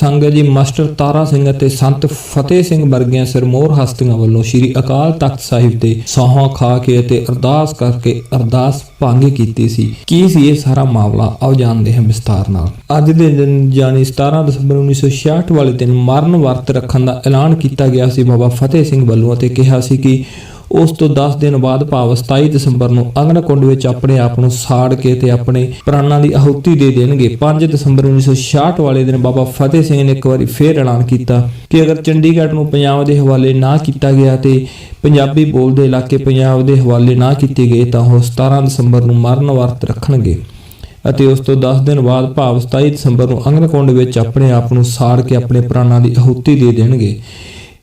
ਸੰਗਤ ਜੀ ਮਾਸਟਰ ਤਾਰਾ ਸਿੰਘ ਅਤੇ ਸੰਤ ਫਤਿਹ ਸਿੰਘ ਵਰਗੀਆਂ ਸਿਰਮੌਰ ਹਸਤੀਆਂ ਵੱਲੋਂ ਸ੍ਰੀ ਅਕਾਲ ਤਖਤ ਸਾਹਿਬ ਤੇ ਸੌਹਾਂ ਖਾ ਕੇ ਅਤੇ ਅਰਦਾਸ ਕਰਕੇ ਅਰਦਾਸ ਭੰਗ ਕੀਤੀ ਸੀ। ਕੀ ਸੀ ਇਹ ਸਾਰਾ ਮਾਮਲਾ? ਆਓ ਜਾਣਦੇ ਹਾਂ ਵਿਸਤਾਰ ਨਾਲ। ਅੱਜ ਦੇ ਦਿਨ ਯਾਨੀ 17 ਦਸੰਬਰ 1966 ਵਾਲੇ ਦਿਨ ਮਰਨ ਵਰਤ ਰੱਖਣ ਦਾ ਐਲਾਨ ਕੀਤਾ ਗਿਆ ਸੀ ਬਾਬਾ ਫਤਿਹ ਸਿੰਘ ਵੱਲੋਂ ਅਤੇ ਕਿਹਾ ਸੀ ਕਿ ਉਸ ਤੋਂ 10 ਦਿਨ ਬਾਅਦ ਭਾਵ 27 ਦਸੰਬਰ ਨੂੰ ਅਗਨ ਵਿੱਚ ਆਪਣੇ ਆਪ ਨੂੰ ਸਾੜ ਕੇ ਤੇ ਆਪਣੇ ਪ੍ਰਾਣਾਂ ਦੀ ਆਹੂਤੀ ਦੇ ਦੇਣਗੇ। 5 ਦਸੰਬਰ 1966 ਵਾਲੇ ਦਿਨ ਬਾਬਾ ਫਤਿਹ ਸਿੰਘ ਨੇ ਇੱਕ ਵਾਰੀ ਫੇਰ ਐਲਾਨ ਕੀਤਾ ਕਿ ਅਗਰ ਚੰਡੀਗੜ੍ਹ ਨੂੰ ਪੰਜਾਬ ਦੇ ਹਵਾਲੇ ਨਾ ਕੀਤਾ ਗਿਆ ਤੇ ਪੰਜਾਬੀ ਬੋਲਦੇ ਇਲਾਕੇ ਪੰਜਾਬ ਦੇ ਹਵਾਲੇ ਨਾ ਕੀਤੇ ਗਏ ਤਾਂ ਉਹ 17 ਦਸੰਬਰ ਨੂੰ ਮਰਨ ਵਰਤ ਰੱਖਣਗੇ। ਅਤੇ ਉਸ ਤੋਂ 10 ਦਿਨ ਬਾਅਦ ਭਾਵ 27 ਦਸੰਬਰ ਨੂੰ ਅੰਗਨਕੁੰਡ ਵਿੱਚ ਆਪਣੇ ਆਪ ਨੂੰ ਸਾੜ ਕੇ ਆਪਣੇ ਪ੍ਰਾਣਾਂ ਦੀ ਆਹੂਤੀ ਦੇ ਦੇਣਗੇ।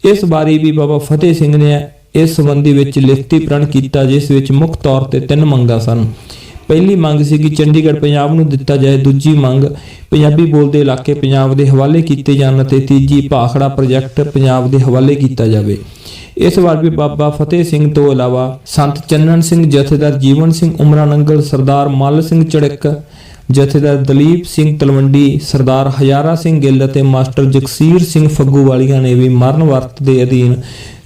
ਇਸ ਬਾਰੇ ਵੀ ਬਾਬਾ ਫਤਿਹ ਸਿੰਘ ਨੇ ਇਸ ਸੰਬੰਧੀ ਵਿੱਚ ਲਿਖਤੀ ਪ੍ਰਣ ਕੀਤਾ, ਜਿਸ ਵਿੱਚ ਮੁੱਖ ਤੌਰ ਤੇ ਤਿੰਨ ਮੰਗਾਂ ਸਨ। ਪਹਿਲੀ ਮੰਗ ਸੀ ਕਿ ਚੰਡੀਗੜ੍ਹ ਪੰਜਾਬ ਨੂੰ ਦਿੱਤਾ ਜਾਏ, ਦੂਜੀ ਮੰਗ ਪੰਜਾਬੀ ਬੋਲਦੇ ਇਲਾਕੇ ਪੰਜਾਬ ਦੇ ਹਵਾਲੇ ਕੀਤੇ ਜਾਣ ਅਤੇ ਤੀਜੀ ਭਾਖੜਾ ਪ੍ਰੋਜੈਕਟ ਪੰਜਾਬ ਦੇ ਹਵਾਲੇ ਕੀਤਾ ਜਾਵੇ। ਇਸ ਵਾਰ ਵੀ ਬਾਬਾ ਫਤਿਹ ਸਿੰਘ ਤੋਂ ਇਲਾਵਾ ਸੰਤ ਚੰਨਨ ਸਿੰਘ, ਜਥੇਦਾਰ ਜੀਵਨ ਸਿੰਘ, ਉਮਰਾ ਨੰਗਲ, ਸਰਦਾਰ ਮੱਲ ਸਿੰਘ ਚੜਕ ਜਥੇਦਾਰ ਦਲੀਪ ਸਿੰਘ ਤਲਵੰਡੀ, ਸਰਦਾਰ ਹਜ਼ਾਰਾ ਸਿੰਘ ਗਿੱਲ ਅਤੇ ਮਾਸਟਰ ਜਗਸੀਰ ਸਿੰਘ ਫੱਗੂ ਵਾਲੀਆਂ ਨੇ ਵੀ ਮਰਨ ਵਰਤ ਦੇ ਅਧੀਨ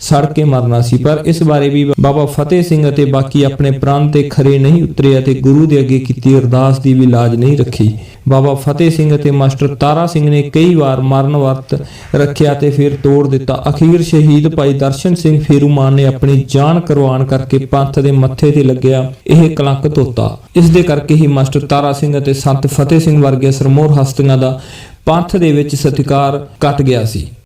ਸੜ ਕੇ ਮਰਨਾ ਸੀ। ਪਰ ਇਸ ਬਾਰੇ ਵੀ ਬਾਬਾ ਫਤਿਹ ਸਿੰਘ ਅਤੇ ਬਾਕੀ ਆਪਣੇ ਪ੍ਰਾਣ ਤੇ ਖਰੇ ਨਹੀਂ ਉਤਰੇ ਅਤੇ ਗੁਰੂ ਦੇ ਅੱਗੇ ਕੀਤੀ ਅਰਦਾਸ ਦੀ ਵੀ ਲਾਜ ਨਹੀਂ ਰੱਖੀ। ਬਾਬਾ ਫਤਿਹ ਸਿੰਘ ਅਤੇ ਮਾਸਟਰ ਤਾਰਾ ਸਿੰਘ ਨੇ ਕਈ ਵਾਰ ਮਰਨ ਵਰਤ ਰੱਖਿਆ ਤੇ ਫਿਰ ਤੋੜ ਦਿੱਤਾ। ਅਖੀਰ ਸ਼ਹੀਦ ਭਾਈ ਦਰਸ਼ਨ ਸਿੰਘ ਫੇਰੂਮਾਨ ਨੇ ਆਪਣੀ ਜਾਨ ਕੁਰਬਾਨ ਕਰਕੇ ਪੰਥ ਦੇ ਮੱਥੇ ਤੇ ਲੱਗਿਆ ਇਹ ਕਲੰਕ ਧੋਤਾ ਇਸ ਦੇ ਕਰਕੇ ਹੀ ਮਾਸਟਰ ਤਾਰਾ ਸਿੰਘ ਅਤੇ ਸੰਤ ਫਤਿਹ ਸਿੰਘ ਵਰਗੇ ਸਰਮੋਰ ਹਸਤੀਆਂ ਦਾ ਪੰਥ ਦੇ ਵਿੱਚ ਸਤਿਕਾਰ ਘਟ ਗਿਆ ਸੀ।